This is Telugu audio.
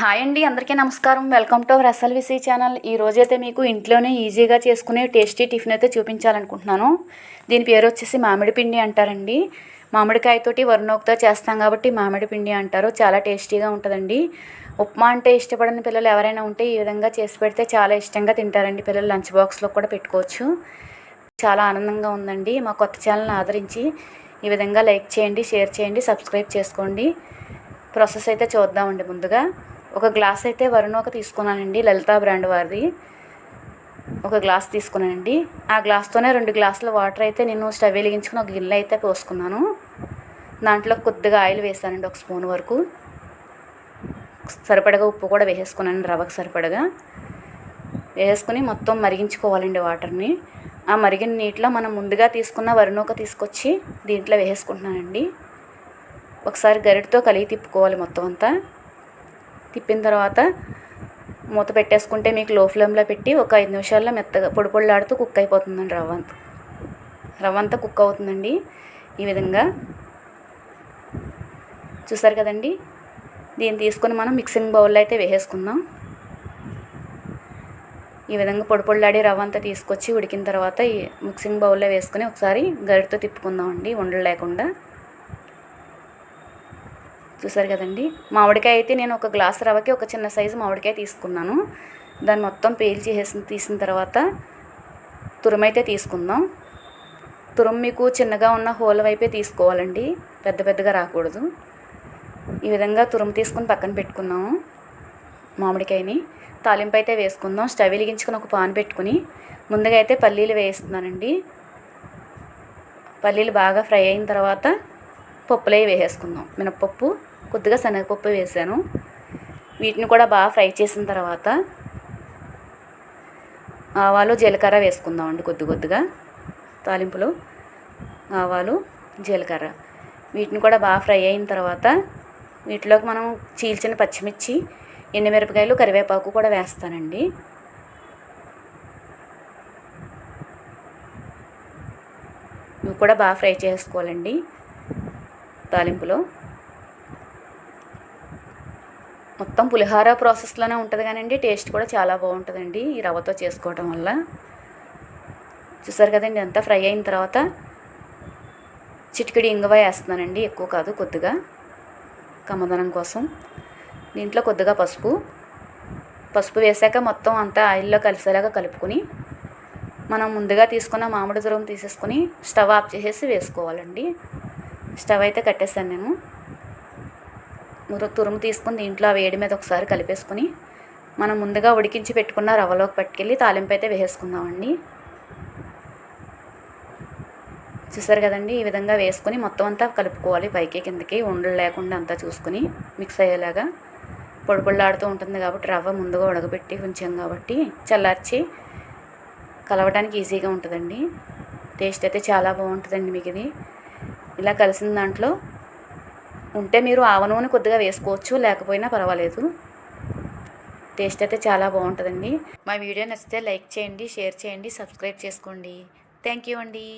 హాయ్ అండి అందరికీ నమస్కారం. Welcome to our SLVC channel. ఈ రోజైతే మీకు ఇంట్లోనే ఈజీగా చేసుకునే టేస్టీ టిఫిన్ అయితే చూపించాలనుకుంటున్నాను. దీని పేరు వచ్చేసి మామిడి పిండి అంటారండి. మామిడికాయతోటి వరుణోక్తో చేస్తాం కాబట్టి మామిడి పిండి అంటారు. చాలా టేస్టీగా ఉంటుందండి. ఉప్మా అంటే ఇష్టపడని పిల్లలు ఎవరైనా ఉంటే ఈ విధంగా చేసి పెడితే చాలా ఇష్టంగా తింటారండి. పిల్లలు లంచ్ బాక్స్లో కూడా పెట్టుకోవచ్చు. చాలా ఆనందంగా ఉందండి. మా కొత్త ఛానల్ని ఆదరించి ఈ విధంగా లైక్ చేయండి షేర్ చేయండి సబ్స్క్రైబ్ చేసుకోండి. ప్రాసెస్ అయితే చూద్దామండి ముందుగా. ఒక గ్లాస్ అయితే వరుణోక తీసుకున్నానండి లలితా బ్రాండ్ వారిది. ఒక గ్లాస్ తీసుకున్నానండి. ఆ గ్లాస్తోనే రెండు గ్లాసుల వాటర్ అయితే నేను స్టవ్ వెలిగించుకుని ఒక గిన్నె అయితే పోసుకున్నాను. దాంట్లో కొద్దిగా ఆయిల్ వేసానండి ఒక స్పూన్ వరకు. సరిపడగా ఉప్పు కూడా వేసేసుకున్నాను రవ్వకు సరిపడగా. వేసుకుని మొత్తం మరిగించుకోవాలండి వాటర్ని. ఆ మరిగిన నీటిలో మనం ముందుగా తీసుకున్న వరినూక తీసుకొచ్చి దీంట్లో వేసేసుకుంటున్నానండి. ఒకసారి గరిటతో కలిగి తిప్పుకోవాలి మొత్తం అంతా. తిప్పిన తర్వాత మూత పెట్టేసుకుంటే మీకు లో ఫ్లేమ్లో పెట్టి ఒక ఐదు నిమిషాల్లో మెత్తగా పొడి పొడిలాడుతూ కుక్ అయిపోతుందండి రవ్వ అంతా. రవ్వ అంతా కుక్ అవుతుందండి. ఈ విధంగా చూసారు కదండి? దీన్ని తీసుకొని మనం మిక్సింగ్ బౌల్లో అయితే వేసేసుకుందాం. ఈ విధంగా పొడి పొడిలాడి రవ్వ అంతా తీసుకొచ్చి ఉడికిన తర్వాత ఈ మిక్సింగ్ బౌల్లో వేసుకొని ఒకసారి గరిటతో తిప్పుకుందామండి ఉండలు లేకుండా. చూసారు కదండి? మామిడికాయ అయితే నేను ఒక గ్లాస్ రవ్వకి ఒక చిన్న సైజు మామిడికాయ తీసుకున్నాను. దాన్ని మొత్తం పేల్చేసి తీసిన తర్వాత తురుమైతే తీసుకుందాం. తురుం మీకు చిన్నగా ఉన్న హోల్ వైపే తీసుకోవాలండి. పెద్ద పెద్దగా రాకూడదు. ఈ విధంగా తురుము తీసుకుని పక్కన పెట్టుకున్నాము మామిడికాయని. తాలింపు అయితే వేసుకుందాం. స్టవ్ వెలిగించుకుని ఒక పాన్ పెట్టుకుని ముందుగా అయితే పల్లీలు వేస్తున్నానండి. పల్లీలు బాగా ఫ్రై అయిన తర్వాత పప్పులే వేసేసుకుందాం. మినప్పప్పు కొద్దిగా శనగపప్పు వేసాను. వీటిని కూడా బాగా ఫ్రై చేసిన తర్వాత ఆవాలు జీలకర్ర వేసుకుందామండి కొద్ది కొద్దిగా. తాలింపులో ఆవాలు జీలకర్ర. వీటిని కూడా బాగా ఫ్రై అయిన తర్వాత వీటిలోకి మనం చీల్చిన పచ్చిమిర్చి ఎండుమిరపకాయలు కరివేపాకు కూడా వేస్తానండి. ఇవి కూడా బాగా ఫ్రై చేసుకోవాలండి తాలింపులో. మొత్తం పులిహార ప్రాసెస్లోనే ఉంటుంది కానండి టేస్ట్ కూడా చాలా బాగుంటుందండి ఈ రవ్వతో చేసుకోవటం వల్ల. చూసారు కదండి అంతా ఫ్రై అయిన తర్వాత చిటికెడి ఇంగువ వేస్తున్నానండి ఎక్కువ కాదు కొద్దిగా కమ్మదనం కోసం. దీంట్లో కొద్దిగా పసుపు. పసుపు వేసాక మొత్తం అంతా ఆయిల్లో కలిసేలాగా కలుపుకొని మనం ముందుగా తీసుకున్న మామిడి దురం తీసేసుకొని స్టవ్ ఆఫ్ చేసేసి వేసుకోవాలండి. స్టవ్ అయితే కట్టేసాను నేను. తురుము తీసుకుని దీంట్లో ఆ వేడి మీద ఒకసారి కలిపేసుకొని మనం ముందుగా ఉడికించి పెట్టుకున్న రవ్వలోకి పట్టుకెళ్ళి తాలింపు అయితే వేసేసుకుందామండి. చూసారు కదండి? ఈ విధంగా వేసుకొని మొత్తం అంతా కలుపుకోవాలి పైకి కిందకి. ఉండలు లేకుండా అంతా చూసుకొని మిక్స్ అయ్యేలాగా పొడి పొడిలాడుతూ ఉంటుంది కాబట్టి రవ్వ ముందుగా ఉడకబెట్టి ఉంచాం కాబట్టి చల్లార్చి కలవడానికి ఈజీగా ఉంటుందండి. టేస్ట్ అయితే చాలా బాగుంటుందండి మీకు ఇది ఇలా కలిసిన దాంట్లో ఉంటే మీరు ఆవ నూనె కొద్దిగా వేసుకోవచ్చు లేకపోయినా పర్వాలేదు. టేస్ట్ అయితే చాలా బాగుంటుందండి. మా వీడియో నచ్చితే లైక్ చేయండి షేర్ చేయండి సబ్స్క్రైబ్ చేసుకోండి. థ్యాంక్ యూ అండి.